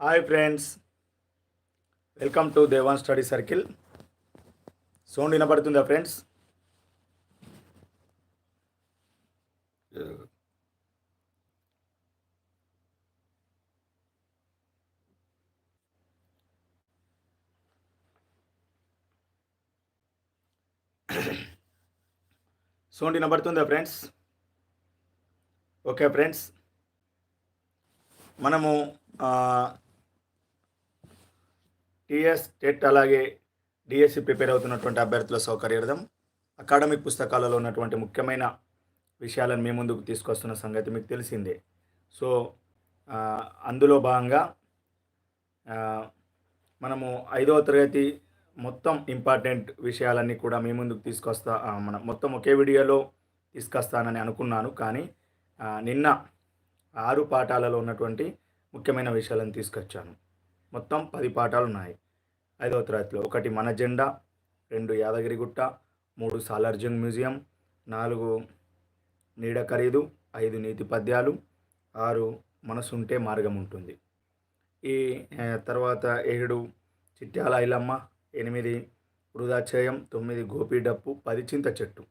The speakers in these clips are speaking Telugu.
Hi friends welcome to Devan study circle sound వినపడుతుందా ఫ్రెండ్స్ సౌండ్ వినపడుతుందా ఫ్రెండ్స్ ఓకే ఫ్రెండ్స్ మనము టీఎస్ టెట్ అలాగే డిఎస్సి ప్రిపేర్ అవుతున్నటువంటి అభ్యర్థుల సౌకర్యార్థం అకాడమిక్ పుస్తకాలలో ఉన్నటువంటి ముఖ్యమైన విషయాలను మీ ముందుకు తీసుకొస్తున్న సంగతి మీకు తెలిసిందే. సో అందులో భాగంగా మనము ఐదవ తరగతి మొత్తం ఇంపార్టెంట్ విషయాలన్నీ కూడా మీ ముందుకు తీసుకొస్తా మన మొత్తం ఒకే వీడియోలో తీసుకొస్తానని అనుకున్నాను. కానీ నిన్న ఆరు పాఠాలలో ఉన్నటువంటి ముఖ్యమైన విషయాలను తీసుకొచ్చాను. మొత్తం పది పాఠాలు ఉన్నాయి ఐదవ తరగతిలో ఒకటి మన జెండా రెండు యాదగిరిగుట్ట మూడు సాలార్జంగ్ మ్యూజియం నాలుగు నీడ ఖరీదు ఐదు నీతి పద్యాలు ఆరు మనసుంటే మార్గం ఉంటుంది ఈ తర్వాత ఏడు చిట్యాల ఐలమ్మ ఎనిమిది వృధాచయం తొమ్మిది గోపీడప్పు పది చింత చెట్టు.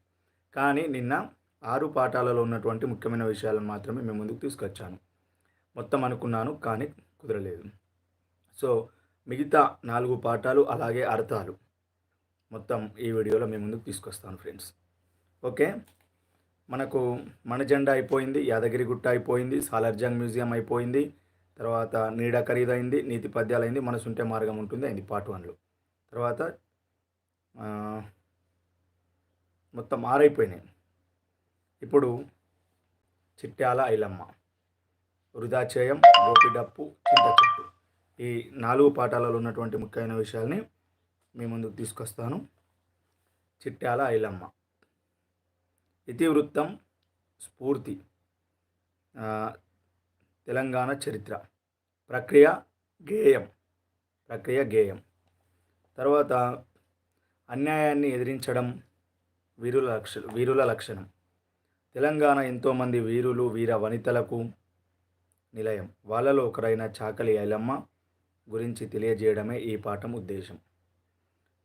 కానీ నిన్న ఆరు పాఠాలలో ఉన్నటువంటి ముఖ్యమైన విషయాలను మాత్రమే మేము ముందుకు తీసుకొచ్చాను. మొత్తం అనుకున్నాను కానీ కుదరలేదు. సో మిగతా నాలుగు పాఠాలు అలాగే అర్థాలు. మొత్తం ఈ వీడియోలో మేము ముందుకు తీసుకొస్తాను ఫ్రెండ్స్. ఓకే? మనకు మన జెండా అయిపోయింది యాదగిరిగుట్ట అయిపోయింది సాలార్జంగ్ మ్యూజియం అయిపోయింది తర్వాత నీడ ఖరీదైంది నీతి పద్యాలు అయింది మనసుంటే మార్గం ఉంటుంది అయింది పార్ట్ వన్లో. తర్వాత మొత్తం ఆరైపోయినాయి. ఇప్పుడు చిట్యాల ఐలమ్మ. వృధాచయం గోపిడప్పు చింత చెట్టు ఈ నాలుగు పాఠాలలో ఉన్నటువంటి ముఖ్యమైన విషయాల్ని మీ ముందుకు తీసుకొస్తాను. చిట్టాల ఐలమ్మ. ఇతివృత్తం స్ఫూర్తి. తెలంగాణ చరిత్ర. ప్రక్రియ గేయం. ప్రక్రియ గేయం. తర్వాత అన్యాయాన్ని ఎదిరించడం వీరుల లక్ష వీరుల లక్షణం. తెలంగాణ ఎంతోమంది వీరులు వీర వనితలకు నిలయం. వాళ్ళలో ఒకరైన చాకలి ఐలమ్మ గురించి తెలియజేయడమే ఈ పాఠం ఉద్దేశం.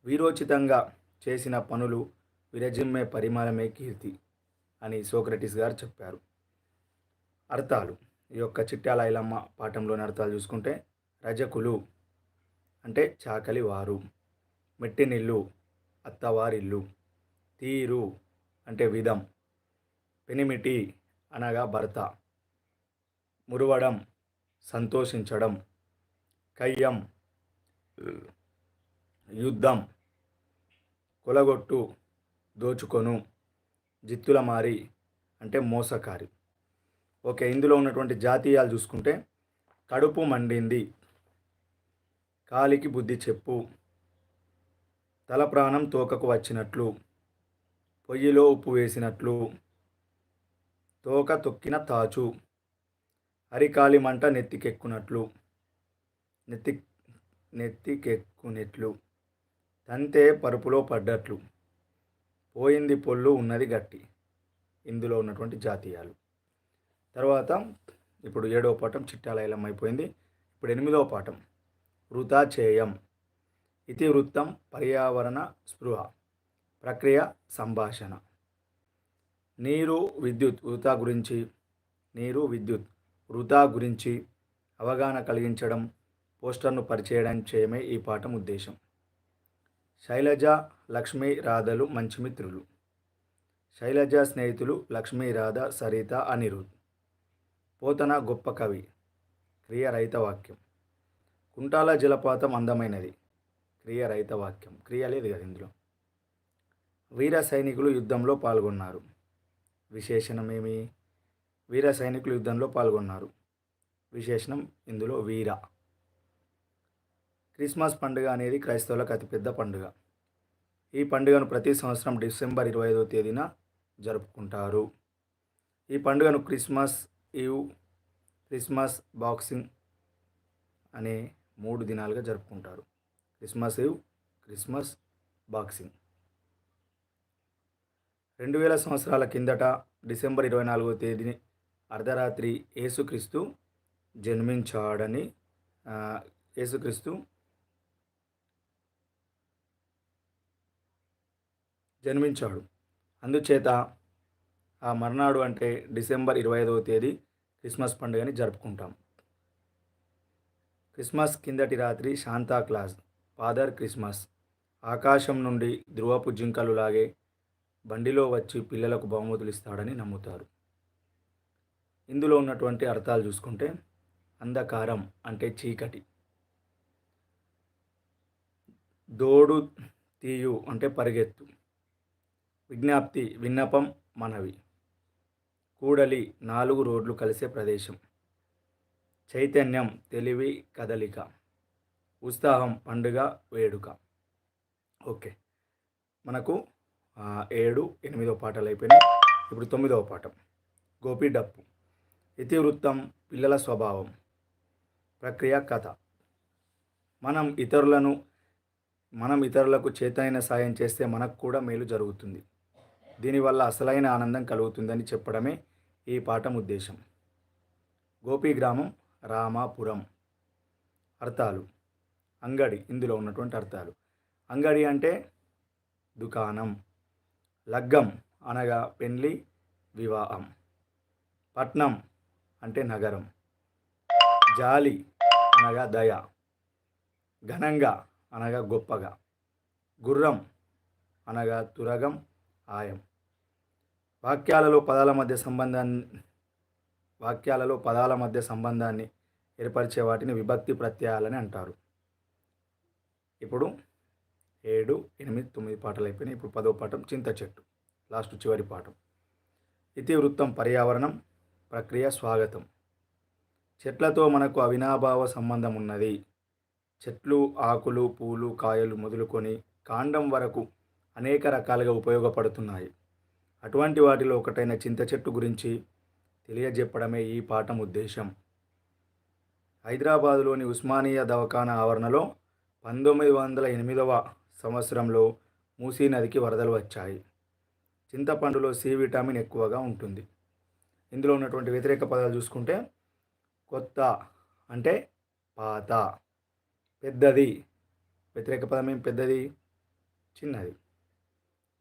వీరోచితంగా చేసిన పనులు విరజిమ్మే పరిమాణమే కీర్తి అని సోక్రటిస్ గారు చెప్పారు. అర్థాలు. ఈ యొక్క చిట్టాల ఐలమ్మ పాఠంలోని అర్థాలు చూసుకుంటే రజకులు అంటే చాకలి వారు మెట్టినిల్లు అత్తవారిల్లు తీరు అంటే విధం పెనిమిటి అనగా భర్త మురవడం సంతోషించడం కయ్యం యుద్ధం కొలగొట్టు దోచుకొను జిత్తుల మారి అంటే మోసకారి. ఓకే ఇందులో ఉన్నటువంటి జాతీయాలు చూసుకుంటే కడుపు మండింది కాలికి బుద్ధి చెప్పు తల ప్రాణం తోకకు వచ్చినట్లు పొయ్యిలో ఉప్పు వేసినట్లు తోక తొక్కిన తాచు అరికాలి మంట నెత్తికెక్కునట్లు నెత్తి నెత్తికెక్కునెట్లు. తంతే పరుపులో పడ్డట్లు. పోయింది పొల్లు ఉన్నది గట్టి. ఇందులో ఉన్నటువంటి జాతీయాలు. తర్వాత ఇప్పుడు ఏడవ పాఠం చిట్టాలయలం అయిపోయింది ఇప్పుడు ఎనిమిదవ పాఠం. వృతా చేయం ఇతివృత్తం పర్యావరణ స్పృహ. ప్రక్రియ సంభాషణ. నీరు విద్యుత్ వృతా గురించి. నీరు విద్యుత్ వృతా గురించి అవగాహన కలిగించడం. పోస్టర్ను పరిచయం చేయమే ఈ పాఠం ఉద్దేశం. శైలజ లక్ష్మీ రాధలు మంచి మిత్రులు. శైలజ స్నేహితులు లక్ష్మీ రాధ సరిత అనిరుద్. పోతన గొప్ప కవి. క్రియ రైత వాక్యం. కుంటాల జలపాతం అందమైనది. క్రియ రైత వాక్యం. క్రియ లేదు కదా ఇందులో? వీర సైనికులు యుద్ధంలో పాల్గొన్నారు. విశేషణమేమి వీర సైనికులు యుద్ధంలో పాల్గొన్నారు. విశేషణం ఇందులో వీర. క్రిస్మస్ పండుగ అనేది క్రైస్తవులకు అతిపెద్ద పండుగ. ఈ పండుగను ప్రతి సంవత్సరం డిసెంబర్ ఇరవై ఐదవ తేదీన జరుపుకుంటారు. ఈ పండుగను క్రిస్మస్ ఈవ్ క్రిస్మస్ బాక్సింగ్ అనే మూడు దినాలుగా జరుపుకుంటారు. Christmas eve Christmas boxing. రెండు వేల సంవత్సరాల కిందట డిసెంబర్ ఇరవై నాలుగో తేదీని అర్ధరాత్రి యేసుక్రీస్తు జన్మించాడని యేసుక్రీస్తు జన్మించాడు. అందుచేత ఆ మర్నాడు అంటే డిసెంబర్ ఇరవై ఐదవ తేదీ క్రిస్మస్ పండుగని జరుపుకుంటాం. క్రిస్మస్ కిందటి రాత్రి శాంతా క్లాస్ ఫాదర్ క్రిస్మస్. ఆకాశం నుండి ధ్రువపు జింకలు లాగే బండిలో వచ్చి పిల్లలకు బహుమతులు ఇస్తాడని నమ్ముతారు. ఇందులో ఉన్నటువంటి అర్థాలు చూసుకుంటే అంధకారం అంటే చీకటి. దోడు తీయు అంటే పరిగెత్తు. విజ్ఞప్తి విన్నపం మనవి. కూడలి నాలుగు రోడ్లు కలిసే ప్రదేశం. చైతన్యం తెలివి కదలిక. ఉత్సాహం పండుగ వేడుక. ఓకే. మనకు ఏడు ఎనిమిదో పాటలు అయిపోయినాయి. ఇప్పుడు తొమ్మిదవ పాఠం. గోపి డప్పు. ఇతివృత్తం పిల్లల స్వభావం. ప్రక్రియ కథ. మనం ఇతరులను మనం ఇతరులకు చేతనైన సాయం చేస్తే మనకు కూడా మేలు జరుగుతుంది. దీనివల్ల అసలైన ఆనందం కలుగుతుందని చెప్పడమే ఈ పాఠం ఉద్దేశం. గోపి గ్రామం రామాపురం. అర్థాలు. అంగడి ఇందులో ఉన్నటువంటి అర్థాలు. అంగడి అంటే దుకాణం. లగ్గం అనగా పెళ్ళి వివాహం. పట్నం అంటే నగరం. జాలి అనగా దయ. ఘనంగా అనగా గొప్పగా. గుర్రం అనగా తురగం. ఆయం. వాక్యాలలో పదాల మధ్య సంబంధాన్ని వాక్యాలలో పదాల మధ్య సంబంధాన్ని ఏర్పరిచే వాటిని విభక్తి ప్రత్యయాలని అంటారు. ఇప్పుడు ఏడు ఎనిమిది తొమ్మిది పాటలు అయిపోయినాయి. ఇప్పుడు పదో పాఠం చింత చెట్టు లాస్ట్ చివరి పాఠం. ఇతివృత్తం పర్యావరణం ప్రక్రియ స్వాగతం. చెట్లతో మనకు అవినాభావ సంబంధం ఉన్నది చెట్లు ఆకులు పూలు కాయలు మొదలుకొని కాండం వరకు అనేక రకాలుగా ఉపయోగపడుతున్నాయి. అటువంటి వాటిలో ఒకటైన చింత చెట్టు గురించి తెలియజెప్పడమే ఈ పాఠం ఉద్దేశం. హైదరాబాదులోని ఉస్మానియా దవాఖానా ఆవరణలో పంతొమ్మిది వందల ఎనిమిదవ సంవత్సరంలో మూసీ నదికి వరదలు వచ్చాయి. చింతపండులో సి విటమిన్ ఎక్కువగా ఉంటుంది. ఇందులో ఉన్నటువంటి వ్యతిరేక పదాలు చూసుకుంటే కొత్త అంటే పాత పెద్దది. వ్యతిరేక పదం ఏం? పెద్దది చిన్నది.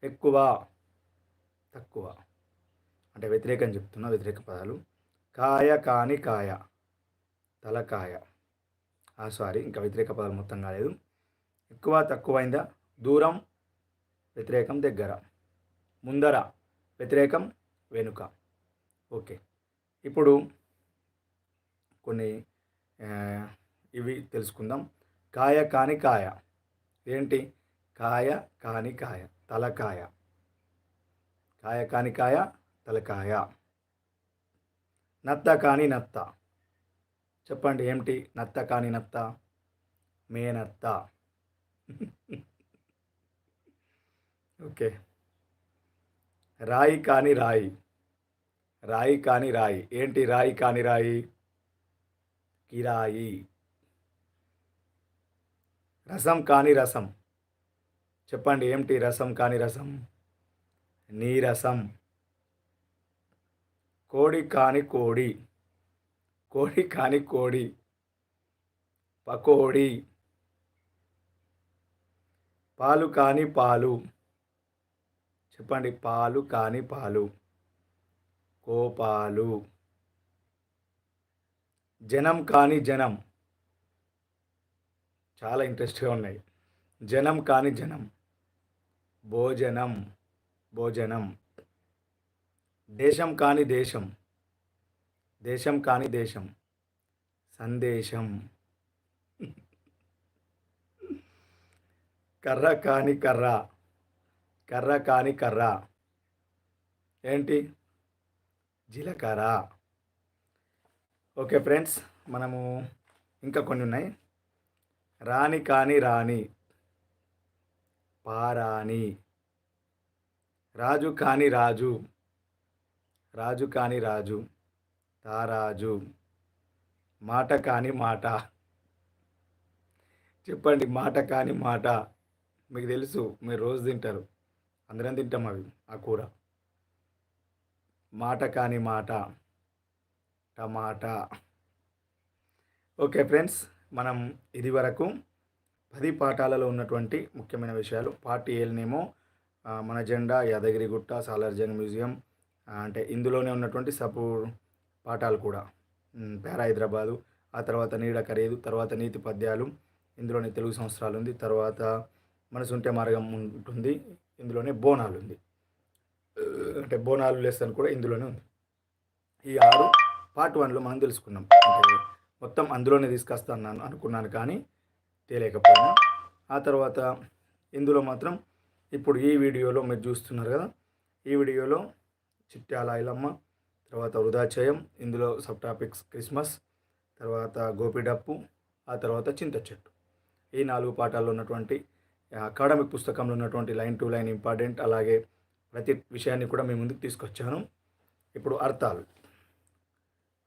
ఎక్కువ తక్కువ. అంటే వ్యతిరేకం చెప్తున్నా వ్యతిరేక పదాలు. కాయ కాని కాయ తలకాయ. ఆ సారీ ఇంకా వ్యతిరేక పదాలు మొత్తం కాలేదు. ఎక్కువ తక్కువైందా? దూరం వ్యతిరేకం దగ్గర. ముందర వ్యతిరేకం వెనుక. ఓకే. ఇప్పుడు కొన్ని ఇవి తెలుసుకుందాం. కాయ కాని కాయ. ఏంటి? కాయ కాని కాయ. తలకాయ. కాయ కాని కాయ తలకాయ. నత్త కాని నత్త. చెప్పండి ఏమిటి నత్త కాని నత్త? మేనత్త ఓకే. రాయి కాని రాయి. రాయి కాని రాయి. ఏంటి రాయి కాని రాయి? కిరాయి. రసం కాని రసం. చెప్పండి ఏమిటి రసం కాని రసం? నీరసం కోడి కాని కోడి. కోడి కాని కోడి. పకోడి. పాలు కాని పాలు. చెప్పండి పాలు కాని పాలు. కోపాలు. జనం కాని జనం. చాలా ఇంట్రెస్ట్గా ఉన్నాయి. జనం కాని జనం. భోజనం భోజనం. దేశం కాని దేశం దేశం కాని దేశం. సందేశం. కర్ర కాని కర్ర కర్ర కాని కర్ర. ఏంటి? జీలకర్ర. ఓకే ఫ్రెండ్స్ మనము ఇంకా కొన్ని ఉన్నాయి. రాణి కాని రాణి. పారాణి. రాజు కాని రాజు. రాజు కాని రాజు. తారాజు. మాట కాని మాట. చెప్పండి మాట కాని మాట. మీకు తెలుసు మీరు రోజు తింటారు. అందరం తింటాం అవి ఆ కూర. మాట కాని మాట. టమాటా. ఓకే ఫ్రెండ్స్ మనం ఇది వరకు పది పాఠాలలో ఉన్నటువంటి ముఖ్యమైన విషయాలు. పార్ట్ ఏలనేమో మన జెండా యాదగిరిగుట్ట సాలార్జంగ్ మ్యూజియం అంటే ఇందులోనే ఉన్నటువంటి సబ్ పాఠాలు కూడా. ఉమ్, పేరా హైదరాబాదు ఆ తర్వాత నీడ ఖరీదు తర్వాత నీతి పద్యాలు ఇందులోనే తెలుగు సంవత్సరాలు ఉంది. తర్వాత మనసుంటే మార్గం ఉంటుంది ఇందులోనే బోనాలు ఉంది. అంటే బోనాలు లెసన్ కూడా ఇందులోనే ఉంది. ఈ ఆరు పార్ట్ వన్లో మనం తెలుసుకున్నాం. అంటే మొత్తం అందులోనే తీసుకొస్తాను అనుకున్నాను కానీ తేలేకపోయినా ఆ తర్వాత ఇందులో మాత్రం ఇప్పుడు ఈ వీడియోలో మీరు చూస్తున్నారు కదా ఈ వీడియోలో చిట్యాల ఐలమ్మ తర్వాత వృధాచయం ఇందులో సబ్ టాపిక్స్ క్రిస్మస్ తర్వాత గోపిడప్పు ఆ తర్వాత చింత చెట్టు. ఈ నాలుగు పాఠాల్లో ఉన్నటువంటి అకాడమిక్ పుస్తకంలో ఉన్నటువంటి లైన్ టు లైన్ ఇంపార్టెంట్ అలాగే ప్రతి విషయాన్ని కూడా మీ ముందుకు తీసుకొచ్చాను. ఇప్పుడు అర్థాలు.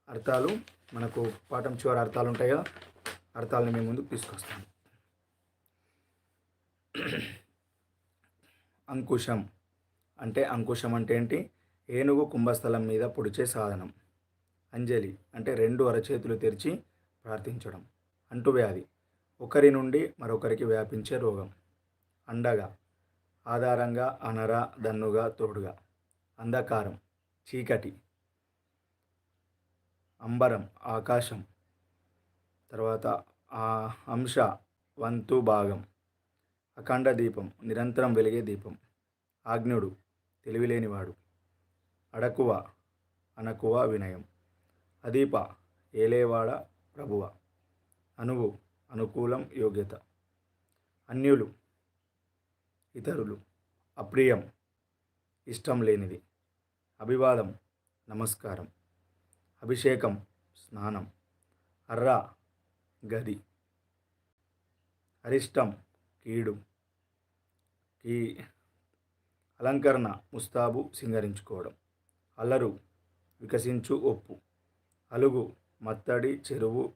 అర్థాలు మనకు పాఠం చివరి అర్థాలు ఉంటాయి కదా అర్థాలను మీ ముందుకు తీసుకొస్తాను. అంకుశం. అంటే అంకుశం అంటే ఏంటి? ఏనుగు కుంభస్థలం మీద పొడిచే సాధనం. అంజలి. అంటే రెండు అరచేతులు తెరిచి ప్రార్థించడం. అంటువ్యాధి. ఒకరి నుండి మరొకరికి వ్యాపించే రోగం. అండగా. ఆధారంగా అనర దన్నుగా తోడుగా. అంధకారం. చీకటి. అంబరం. ఆకాశం. తర్వాత ఆ అంశ వంతు భాగం. అఖండ దీపం నిరంతరం వెలిగే దీపం. ఆజ్ఞుడు తెలివిలేనివాడు. అడకువ అనకువ వినయం. అదీప ఏలేవాడ ప్రభువ. అనువు అనుకూలం యోగ్యత. అన్యులు ఇతరులు. అప్రియం ఇష్టం లేనిది. అభివాదం నమస్కారం. అభిషేకం స్నానం. అర్రా గది. అరిష్టం కీడు. కీ అలంకరణ ముస్తాబు సింగరించుకోవడం. అల్లరు వికసించు ఒప్పు. అలుగు మత్తడి చెరువు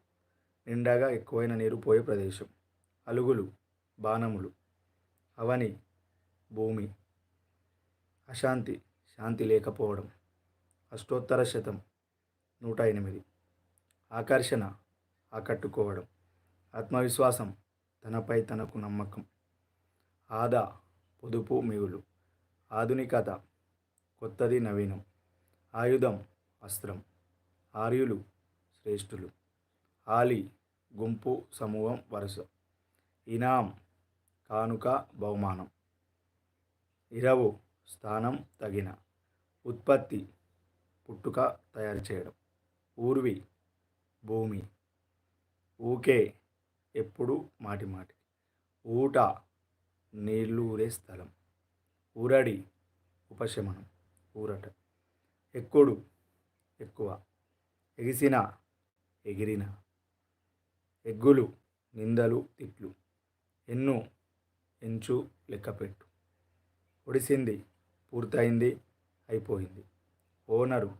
నిండాగా ఎక్కువైన నీరు పోయే ప్రదేశం. అలుగులు బాణములు. అవని భూమి. అశాంతి శాంతి లేకపోవడం. అష్టోత్తర శతం నూట ఎనిమిది. ఆకర్షణ ఆకట్టుకోవడం. ఆత్మవిశ్వాసం తనపై తనకు నమ్మకం. ఆదా పొదుపు మిగులు. ఆధునికత కొత్తది నవీనం. ఆయుధం అస్త్రం. ఆర్యులు శ్రేష్ఠులు. ఆలి గుంపు సమూహం వరుస. ఇనాం కానుక బహుమానం. ఇరవు స్థానం తగిన. ఉత్పత్తి పుట్టుక తయారు చేయడం. ఊర్వి భూమి ఊకే ఎప్పుడు మాటి మాటి. ఊట నీళ్ళు ఊరే స్థలం. ఊరడి ఉపశమనం. ఊరట. ఎక్కుడు ఎక్కువ. ఎగిసిన ఎగిరిన. ఎగ్గులు నిందలు తిట్లు. ఎన్ను ఎంచు లెక్కపెట్టు. ఒడిసింది పూర్తయింది అయిపోయింది. ఓనరు.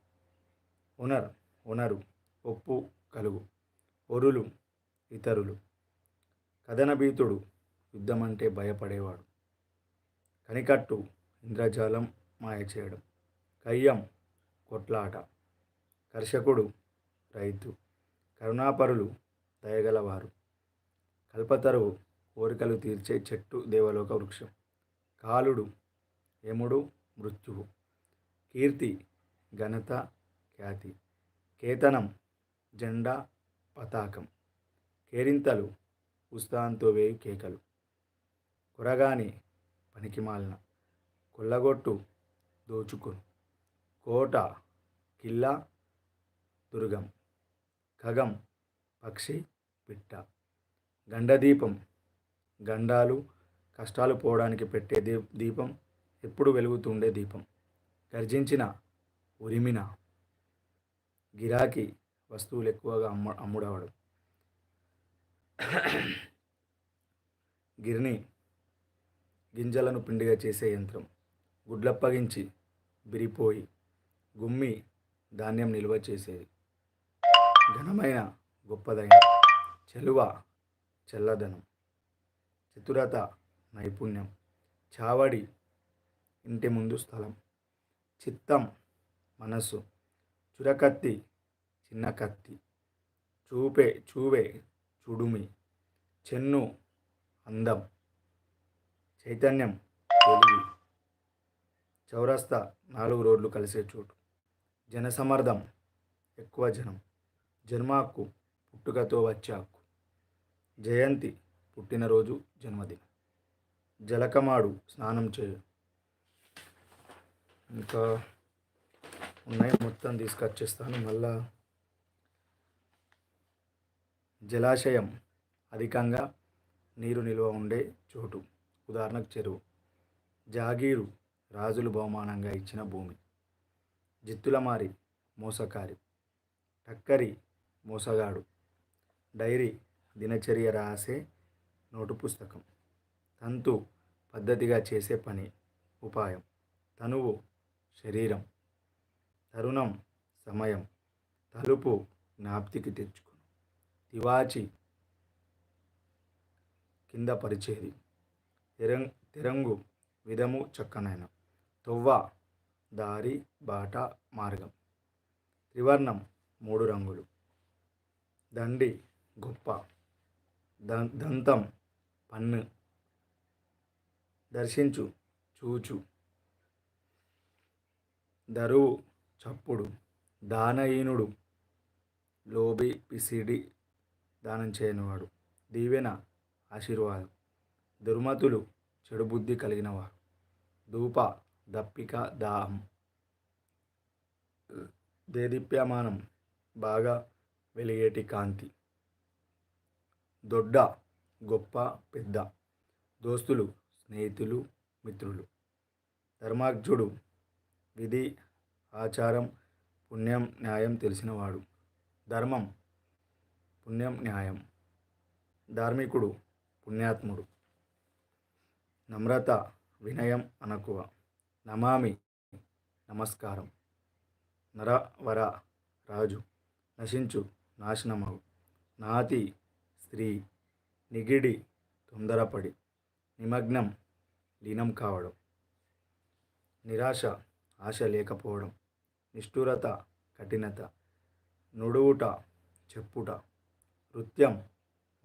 ఓనర్. ఓనరు. ఒప్పు కలుగు. ఒరులు ఇతరులు. కథనభీతుడు యుద్ధం అంటే భయపడేవాడు. కనికట్టు ఇంద్రజాలం మాయ చేయడం కయ్యం కొట్లాట. కర్షకుడు రైతు. కరుణాపరులు దయగలవారు. కల్పతరువు కోరికలు తీర్చే చెట్టు దేవలోక వృక్షం. కాలుడు యముడు మృత్యువు. కీర్తి ఘనత ఖ్యాతి. కేతనం జెండా పతాకం. కేరింతలు ఉత్సాహంతో వేయి కేకలు. కొరగాని పనికిమాలిన కొల్లగొట్టు దోచుకొను. కోట కిల్లా దుర్గం ఖగం పక్షి పిట్ట. గండదీపం గండాలు కష్టాలు పోవడానికి పెట్టే దీ దీపం ఎప్పుడు వెలుగుతుండే దీపం. గర్జించిన ఉరిమిన గిరాకీ వస్తువులు ఎక్కువగా అమ్మ అమ్ముడవడం. గిరిని గింజలను పిండిగా చేసే యంత్రం. గుడ్లప్పగించి బిరిపోయి గుమ్మి ధాన్యం నిల్వ చేసేది. ఘనమైన గొప్పదైన చెలువ చల్లదనం. చతురత నైపుణ్యం. చావడి ఇంటి ముందు స్థలం. చిత్తం మనస్సు. చురకత్తి చిన్న కత్తి. చూపే చూవే సుడుమి చెన్ను అందం చైతన్యం తెలివి చౌరస్తా నాలుగు రోడ్లు కలిసే చోటు. జనసమర్థం ఎక్కువ జనం జన్మాకు పుట్టుకతో వచ్చే హక్కు. జయంతి పుట్టినరోజు జన్మదినం. జలకమాడు స్నానం చేయ. ఇంకా ఉన్నాయి మొత్తం తీసుకొచ్చేస్తాను మళ్ళా జలాశయం అధికంగా నీరు నిల్వ ఉండే చోటు. ఉదాహరణకు చెరువు. జాగీరు రాజులు బహుమానంగా ఇచ్చిన భూమి. జిత్తులమారి మోసకారి. టక్కరి మోసగాడు. డైరీ దినచర్య రాసే నోటు పుస్తకం. తంతు పద్ధతిగా చేసే పని ఉపాయం. తనువు శరీరం. తరుణం సమయం. తలుపు జ్ఞాప్తికి తెచ్చుకో. తివాచి కింద పరిచేది. తిరంగ్ తిరంగు విధము చక్కనైన. తొవ్వ దారి బాట మార్గం. త్రివర్ణం మూడు రంగులు. దండి గొప్ప. దంతం పన్ను. దర్శించు చూచు. దరువు చప్పుడు. దానహీనుడు. లోబి పిసిడి దానం చేయనివాడు. దీవెన ఆశీర్వాదం. దుర్మతులు చెడు బుద్ధి కలిగినవారు. ధూప దప్పిక దాహం. దేదీప్యమానం బాగా వెలిగేటి కాంతి. దొడ్డ గొప్ప పెద్ద. దోస్తులు స్నేహితులు మిత్రులు. ధర్మార్జుడు విధి ఆచారం పుణ్యం న్యాయం తెలిసినవాడు. ధర్మం పుణ్యం న్యాయం. ధార్మికుడు పుణ్యాత్ముడు. నమ్రత వినయం అనకువ. నమామి నమస్కారం. నరవర రాజు. నశించు నాశనమవు నాతి స్త్రీ నిగిడి తొందరపడి. నిమగ్నం లీనం కావడం. నిరాశ ఆశ లేకపోవడం. నిష్ఠురత కఠినత. నుడువుట చెప్పుట. నృత్యం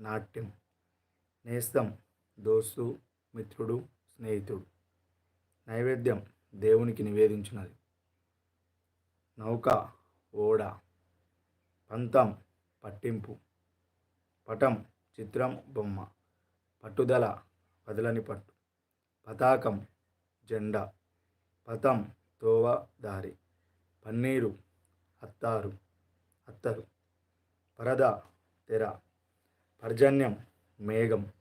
నాట్యం నేస్తం దోస్తు మిత్రుడు స్నేహితుడు. నైవేద్యం దేవునికి నివేదించినది. నౌక ఓడ పంతం పట్టింపు పటం చిత్రం బొమ్మ పట్టుదల వదలని పట్టు పతాకం జెండా పతం తోవ దారి పన్నీరు అత్తారు అత్తరు పరద తెర. పర్జన్యం మేఘం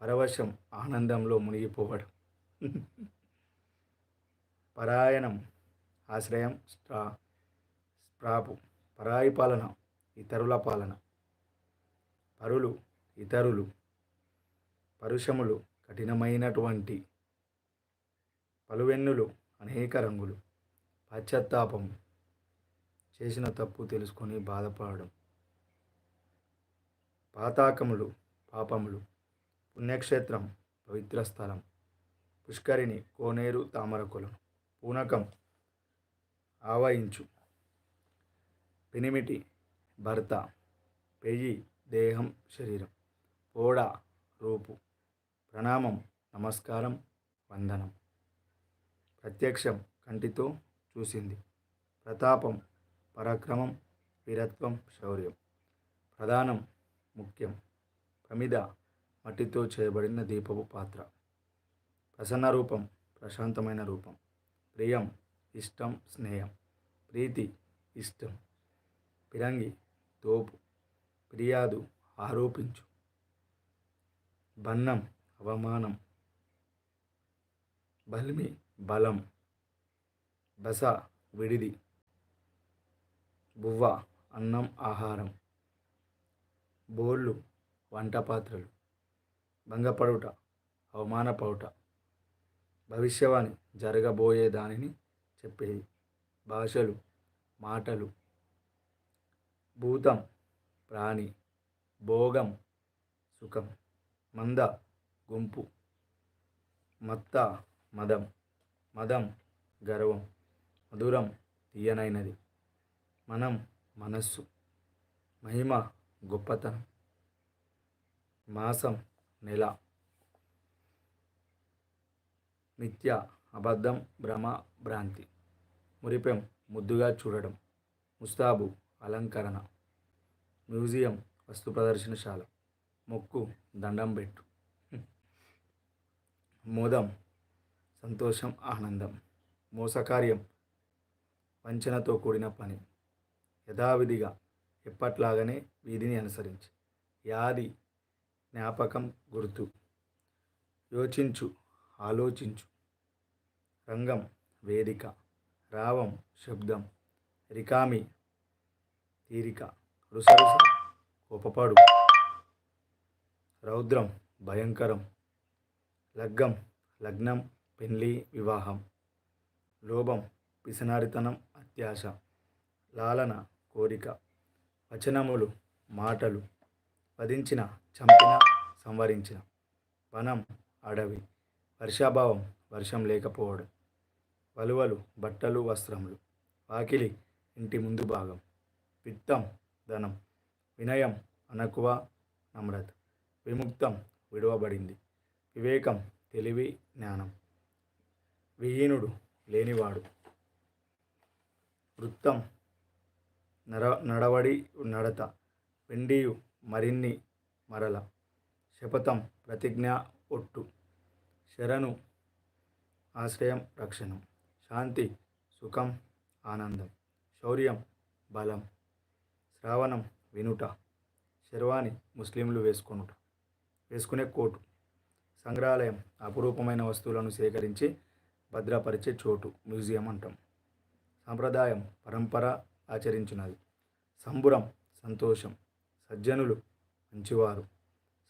పరవశం ఆనందంలో మునిగిపోవడం. పరాయణం ఆశ్రయం స్ట్రా స్ప్రాపు పరాయి పాలన ఇతరుల పాలన. పరులు ఇతరులు. పరుషములు కఠినమైనటువంటి. పలువెన్నులు అనేక రంగులు. పశ్చాత్తాపం. చేసిన తప్పు తెలుసుకొని బాధపడడం. పాతాకములు పాపములు పుణ్యక్షేత్రం పవిత్ర స్థలం పుష్కరిణి కోనేరు తామరకులం పూనకం ఆవయించు పెనిమిటి భర్త పెయ్యి దేహం శరీరం పోడ రూపు ప్రణామం నమస్కారం వందనం. ప్రత్యక్షం కంటితో చూసింది. ప్రతాపం పరాక్రమం వీరత్వం శౌర్యం. ప్రధానం ముఖ్యం. ప్రమిద మట్టితో చేయబడిన దీపపు పాత్ర. ప్రసన్న రూపం ప్రశాంతమైన రూపం. ప్రియం ఇష్టం స్నేహం. ప్రీతి ఇష్టం. పిరంగి తోపు. ఫిర్యాదు ఆరోపించు. బన్నం అవమానం. బల్మి బలం. బస విడిది. బువ్వ అన్నం ఆహారం. బోళ్ళు వంట పాత్రలు భంగపడుట అవమానపడుట భవిష్యవాణి జరగబోయే దానిని చెప్పేది. భాషలు మాటలు భూతం ప్రాణి భోగం సుఖం మంద గుంపు మత్త మదం మదం గర్వం మధురం తీయనైనది. మనం మనస్సు మహిమ గొప్పతనం. మాసం నెల. నిత్య అబద్ధం భ్రమ భ్రాంతి. మురిపెం ముద్దుగా చూడడం. ముస్తాబు అలంకరణ. మ్యూజియం వస్తు ప్రదర్శనశాల. మొక్కు దండం పెట్టు. మోదం సంతోషం ఆనందం. మోసకార్యం వంచనతో కూడిన పని. యథావిధిగా ఎప్పట్లాగానే వీధిని అనుసరించి. యాది జ్ఞాపకం గుర్తు. యోచించు ఆలోచించు. రంగం వేదిక. రావం శబ్దం. రికామి తీరిక. రుసరుస కోపపాడు. రౌద్రం భయంకరం. లగ్గం లగ్నం పెళ్ళి వివాహం. లోభం పిసనారితనం అత్యాశ. లాలన కోరిక. వచనములు మాటలు వధించిన చంపిన సంవరించిన. వనం అడవి వర్షాభావం వర్షం లేకపోవడం. వలువలు బట్టలు వస్త్రములు. వాకిలి ఇంటి ముందు భాగం. విత్తం ధనం. వినయం అనకువ నమ్రత. విముక్తం విడవబడింది. వివేకం తెలివి జ్ఞానం. విహీనుడు లేనివాడు. వృత్తం నర నడవడి నడత వెండియు మరిన్ని మరల శపథం ప్రతిజ్ఞ ఒట్టు శరణు ఆశ్రయం రక్షణం శాంతి సుఖం ఆనందం శౌర్యం బలం శ్రావణం వినుట శర్వాణి ముస్లింలు వేసుకొనుట వేసుకునే కోటు సంగ్రహాలయం అపురూపమైన వస్తువులను సేకరించి భద్రపరిచే చోటు మ్యూజియం అంటాం. సాంప్రదాయం పరంపర ఆచరించినది సంబురం సంతోషం సజ్జనులు మంచివారు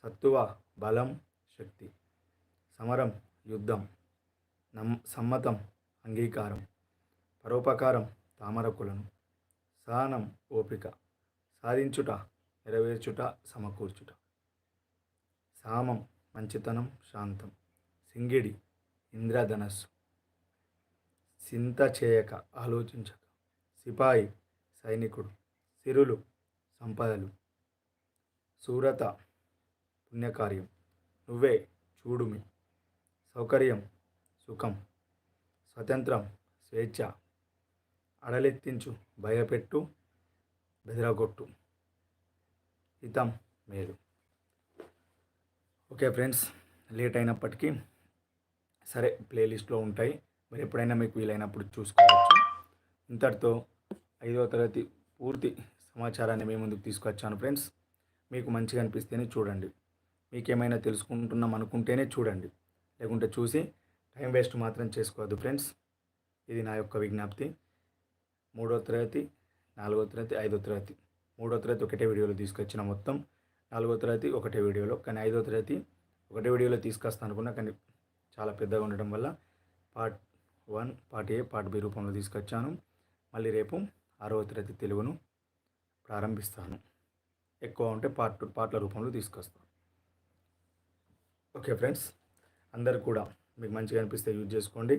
సత్తువ బలం శక్తి సమరం యుద్ధం నమ్ సమ్మతం అంగీకారం పరోపకారం తామరకులను సహనం ఓపిక సాధించుట నెరవేర్చుట సమకూర్చుట. సామం మంచితనం శాంతం సింగిడి ఇంద్రధనస్సు చింత చేయక ఆలోచించక సిపాయి సైనికుడు సిరులు సంపదలు. సూరత పుణ్యకార్యం. నువ్వే చూడుమి. సౌకర్యం సుఖం. స్వతంత్రం స్వేచ్ఛ. అడలెత్తించు భయపెట్టు బెదరగొట్టు. హితం మేలు. ఓకే ఫ్రెండ్స్ లేట్ అయినప్పటికీ సరే ప్లేలిస్ట్లో ఉంటాయి. మరి ఎప్పుడైనా మీకు వీలైనప్పుడు చూసుకోవచ్చు. ఇంతటితో ఐదవ తరగతి పూర్తి సమాచారాన్ని మీ ముందుకు తీసుకొచ్చాను ఫ్రెండ్స్. మీకు మంచిగా అనిపిస్తేనే చూడండి. మీకేమైనా తెలుసుకుంటున్నాం అనుకుంటేనే చూడండి. లేకుంటే చూసి టైం వేస్ట్ మాత్రం చేసుకోవద్దు ఫ్రెండ్స్. ఇది నా యొక్క విజ్ఞప్తి. మూడో తరగతి నాలుగో తరగతి ఐదో తరగతి. మూడో తరగతి ఒకటే వీడియోలో తీసుకొచ్చిన మొత్తం. నాలుగో తరగతి ఒకటే వీడియోలో. కానీ ఐదో తరగతి ఒకటే వీడియోలో తీసుకొస్తాను అనుకున్నా కానీ చాలా పెద్దగా ఉండడం వల్ల part one part A part B రూపంలో తీసుకొచ్చాను. మళ్ళీ రేపు ఆరవ తరగతి తెలుగును ప్రారంభిస్తాను. ఎక్కువ ఉంటే పార్ట్ పాటల రూపంలో తీసుకొస్తాను. ఓకే ఫ్రెండ్స్ అందరు కూడా మీకు మంచిగా అనిపిస్తే యూజ్ చేసుకోండి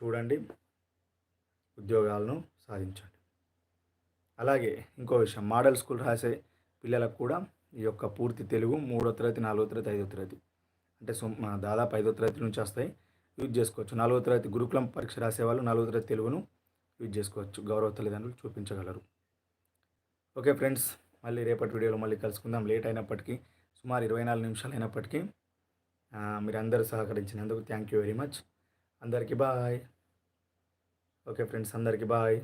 చూడండి ఉద్యోగాలను సాధించండి. అలాగే ఇంకో విషయం మోడల్ స్కూల్ రాసే పిల్లలకు కూడా ఈ యొక్క పూర్తి తెలుగు మూడో తరగతి నాలుగో తరగతి ఐదో తరగతి అంటే దాదాపు ఐదో తరగతి నుంచి వస్తాయి. యూజ్ చేసుకోవచ్చు. నాలుగో తరగతి గురుకులం పరీక్ష రాసేవాళ్ళు నాలుగో తరగతి తెలుగును యూజ్ చేసుకోవచ్చు. గౌరవ తల్లిదండ్రులు చూపించగలరు. ఓకే ఫ్రెండ్స్ మళ్ళీ రేపటి వీడియోలో మళ్ళీ కలుసుకుందాం. లేట్ అయినప్పటికీ సుమారు ఇరవై నాలుగు నిమిషాలు అయినప్పటికీ మీరు అందరూ సహకరించినందుకు థ్యాంక్ యూ వెరీ మచ్. అందరికీ బాయ్. ఓకే ఫ్రెండ్స్ అందరికీ బాయ్.